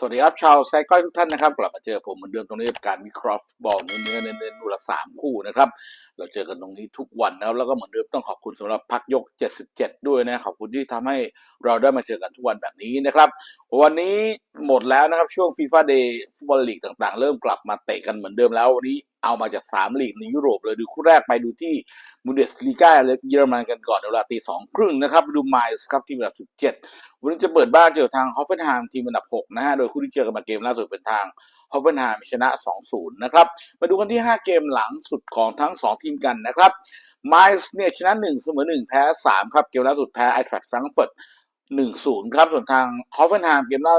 สวัสดีครับชาวไซก้อยทุกท่านนะครับ กลับมาเจอผมเหมือนเดิมตรงนี้กับการวิเคราะห์บอลเนื้อเนื้อเน้นๆดูละสามคู่นะครับ เราเจอกันตรงนี้ทุกวันนะครับ แล้วก็เหมือนเดิมต้องขอบคุณสำหรับพักยก 77 ด้วยนะขอบคุณที่ทำให้เราได้มาเจอกันทุกวันแบบนี้นะครับ วันนี้หมดแล้วนะครับ ช่วงฟีฟ่าเดย์ฟุตบอลลีกต่างๆ เริ่มกลับมาเตะกันเหมือนเดิมแล้ววันนี้เอามาจาก 3 ลีกในยุโรปเลยดูคู่แรกไปดูที่มูเดสลีกาเลยเยอรมันกันก่อนเวลาตีสองครึ่งนะครับดูไมล์ครับทีมอันดับ 17 วันนี้จะเปิดบ้านเจอทางฮอฟเฟนไฮม์ทีมอันดับ 6 นะฮะโดยคู่ที่เจอกันมาเกมล่าสุดเป็นทาง ฮอฟเฟนไฮม์ชนะ 2-0 นะครับ มาดูกันที่ 5 เกมหลังสุดของทั้ง 2 ทีมกันนะครับไมล์เนี่ยชนะ 1 เสมอ 1 แพ้ 3 ครับ เกมล่าสุดแพ้ไอแทรดแฟรงก์เฟิร์ต1-0 ครับ ส่วนทางฮอฟเฟนไฮม์เกมล่า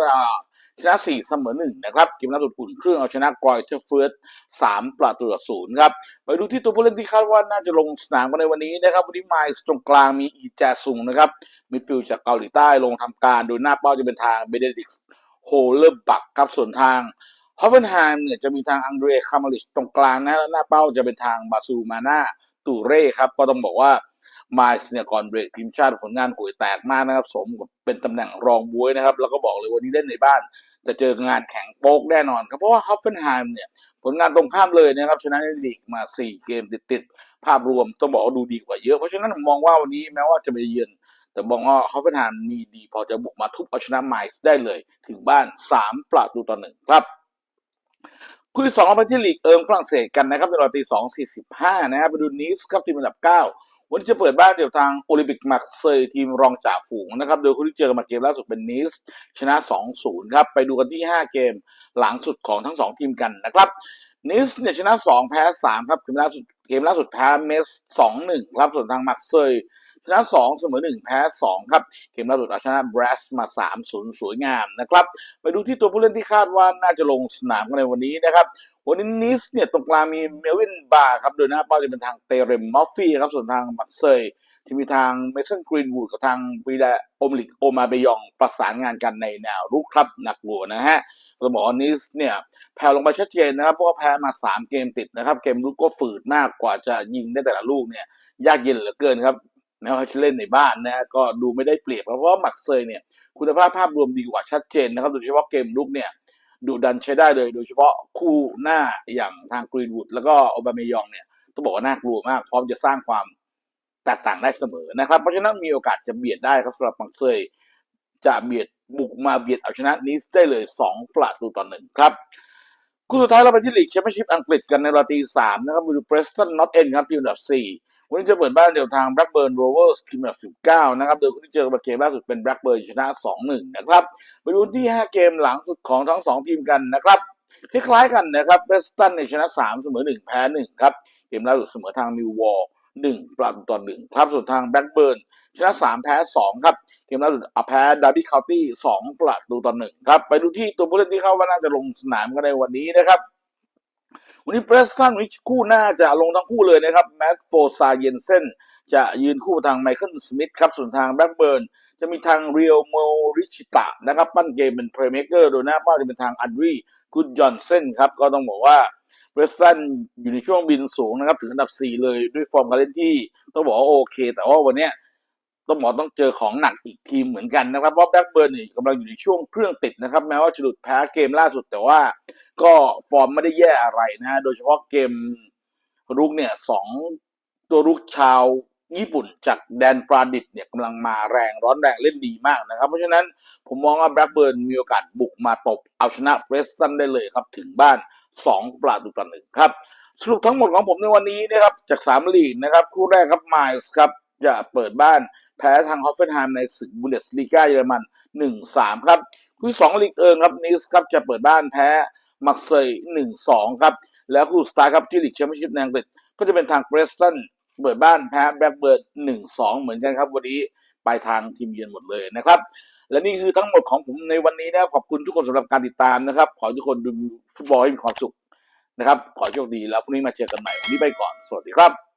ชนะ 4 เสมอ 1 นะครับ เกมล่าสุดอุ่นเครื่องเอาชนะกรอยเทอร์เฟิร์ส3ประตูต่อ0ครับ ไปดูที่ตัวผู้เล่นที่คาดว่าน่าจะลงสนามกันในวันนี้นะครับ วันนี้ไมล์ตรงกลางมีอีแจซุงนะครับมิดฟิลด์จากเกาหลีใต้ลงทำการ โดยหน้าเป้าจะเป็นทางเบเดดิกโฮเลอร์บักครับ ส่วนทาง ฮอฟเฟนไฮม์เนี่ยจะมีทางอังเดรคามาลิชตรงกลางนะแล้วหน้าเป้าจะเป็นทางบาซูมาน่าตูเร่ครับ ก็ต้องบอกว่ามาเนี่ยก่อนเบรกทีมชาติผลงานกุยแตกมากนะครับ สมกับเป็นตำแหน่งรองบวยนะครับ แล้วก็บอกเลยวันนี้เล่นในบ้านจะเจองานแข่งโป๊กแน่นอนครับเพราะว่าฮอฟเฟนไฮม์เนี่ยผลงานตรงข้ามเลยนะครับชนะในลีกมา 4 เกมติดๆภาพรวมต้องบอกว่าดูดีกว่าเยอะ เพราะฉะนั้นผมมองว่าวันนี้แม้ว่าจะไปเยือนแต่มองว่าฮอฟเฟนไฮม์มีดี พอจะบุกมาทุบเอาชนะไมซ์ได้เลย ถึงบ้าน 3 ประตูต่อหนึ่งครับ คุยสองเราไปที่ลีกเอิงฝรั่งเศสกันนะครับในเวลาตีสองสี่สิบห้านะครับไปดูนิสครับทีมอันดับเก้าวันนี้จะเปิดบ้านเดี่ยวทางโอลิมปิกมาร์เซย์ทีมรองจ่าฝูงนะครับ โดยคู่ที่เจอกันมาเกมล่าสุดเป็นนิสชนะ 2-0 ครับ ไปดูกันที่ 5 เกมหลังสุดของทั้ง 2 ทีมกันนะครับนิสเนี่ยชนะ 2 แพ้ 3 ครับ เกมล่าสุดเกมล่าสุดแพ้เมส 2-1 ครับ ส่วนทางมาร์เซย์ นะ2เสมอ1แพ้2ครับ เกมล่าสุดเอาชนะบรัสมา3-0สวยงามนะครับ ไปดูที่ตัวผู้เล่นที่คาดว่าน่าจะลงสนามกันในวันนี้นะครับวันนี้นิสเนี่ยตรงกลางมีเมลวินบาร์ครับ โดยหน้าเป้าจะเป็นทางเตเรมมอฟฟี่ครับ ส่วนทางมักเซยที่มีทางเมสันกรีนวูดกับทางวีดาโอมลิกโอมาเบยองประสานงานกันในแนวรุกครับหนักหลัวนะฮะเราบอกว่านิสเนี่ยแพ้ลงไปชัดเจนนะครับ เพราะว่าแพ้มา 3 เกมติดนะครับ เกมลุกก็ฝืดมากกว่าจะยิงได้แต่ละลูกเนี่ยยากเย็นเหลือเกินครับ แม้ว่าจะเล่นในบ้านนะฮะก็ดูไม่ได้เปรียบเพราะว่ามักเซยเนี่ยคุณภาพภาพรวมดีกว่าชัดเจนนะครับโดยเฉพาะเกมลุกเนี่ยดุดันใช้ได้เลย โดยเฉพาะคู่หน้าอย่างทางกรีนวูดแล้วก็โอบาเมยองเนี่ยต้องบอกว่าน่ากลัวมาก พร้อมจะสร้างความแตกต่างได้เสมอนะครับเพราะฉะนั้นมีโอกาสจะเบียดได้ครับสำหรับมังเซยจะเบียดบุกมาเบียดเอาชนะนิสได้เลย 2 ประตูต่อหนึ่งครับคู่สุดท้ายเราไปที่ลีกแชมเปี้ยนชิพอังกฤษกันในราตีสามนะครับมาดูเพรสตันนอตเอ็นครับทีมอันดับสี่ วันนี้จะเปิดบ้านเดี่ยวทางแบล็กเบิร์นโรเวอร์สทีมอันดับสิบเก้านะครับ โดยคู่ที่เจอกับเกมล่าสุดเป็นแบล็กเบิร์นชนะสองหนึ่งนะครับ ไปดูที่ 5 เกมหลังสุดของทั้ง 2 ทีมกันนะครับคล้ายๆกันนะครับเบสตันเนี่ยชนะ 3 เสมอ 1 แพ้ 1 ครับ เกมล่าสุดเสมอทางมิววอล1ประตูต่อ1ครับส่วนทางแบล็กเบิร์นชนะ 3 แพ้ 2 ครับ เกมล่าสุดเอแพ้ดาร์บี้คาวตี้2ประตูต่อ1ครับ ไปดูที่ตัวผู้เล่นที่เข้าว่าน่าจะลงสนามกันในวันนี้นะครับ วันนี้เบสตันวิชคู่หน้าจะลงทั้งคู่เลยนะครับแมตต์โฟซาเยนเซนจะยืนคู่ทางไมเคิลสมิธครับส่วนทางแบล็กเบิร์นจะมีทางเรียวโมริชิตะนะครับปั้นเกมเป็นเพลย์เม k เกอร์โดยหน้าเป้าจะเป็นทางอันดรีกุดยอนเซนครับก็ต้องบอกว่าเวสตันอยู่ในช่วงบินสูงนะครับถึงอันดับ 4 เลยด้วยฟอร์มการเล่นที่ต้องบอกว่าโอเค แต่ว่าวันนี้ต้องบอกต้องเจอของหนักอีกทีมเหมือนกันนะครับเพราะแบ็กเบิร์นนี่กำลังอยู่ในช่วงเครื่องติดนะครับแม้ว่าจะหลุดแพ้เกมล่าสุดแต่ว่า ก็ฟอร์มไม่ได้แย่อะไรนะฮะโดยเฉพาะเกมรุกเนี่ยสองตัวรุกชาวญี่ปุ่นจากแดนปราดิบเนี่ยกำลังมาแรงร้อนแรงเล่นดีมากนะครับ เพราะฉะนั้นผมมองว่าแบล็กเบิร์นมีโอกาสบุกมาตบเอาชนะเ r รสตันได้เลยครับ ถึงบ้าน 2ประตูต่อหนึ่งครับ สรุปทั้งหมดของผมในวันนี้นะครับ จาก 3 ลีกนะครับ คู่แรกครับไมล์ครับ จะเปิดบ้านแพ้ทางฮอฟเฟนไฮม์ในศึกบุนเดสลีกาเยอรมัน 1-3 ครับ คู่สองลีกเอิงครับนิสครับจะเปิดบ้านแพ้ มักเซยหนึ่งสองครับ แล้วคู่สตาร์ครับที่ลีกแชมเปี้ยนชิพในอังกฤษก็จะเป็นทางเบรสตันเปิดบ้านแพ้แบล็กเบิร์ดหนึ่งสองเหมือนกันครับ วันนี้ไปทางทีมเยือนหมดเลยนะครับ และนี่คือทั้งหมดของผมในวันนี้นะขอบคุณทุกคนสำหรับการติดตามนะครับ ขอทุกคนดูฟุตบอลให้มีความสุขนะครับ ขอโชคดีแล้วพรุ่งนี้มาเจอกันใหม่วันนี้ไปก่อน สวัสดีครับ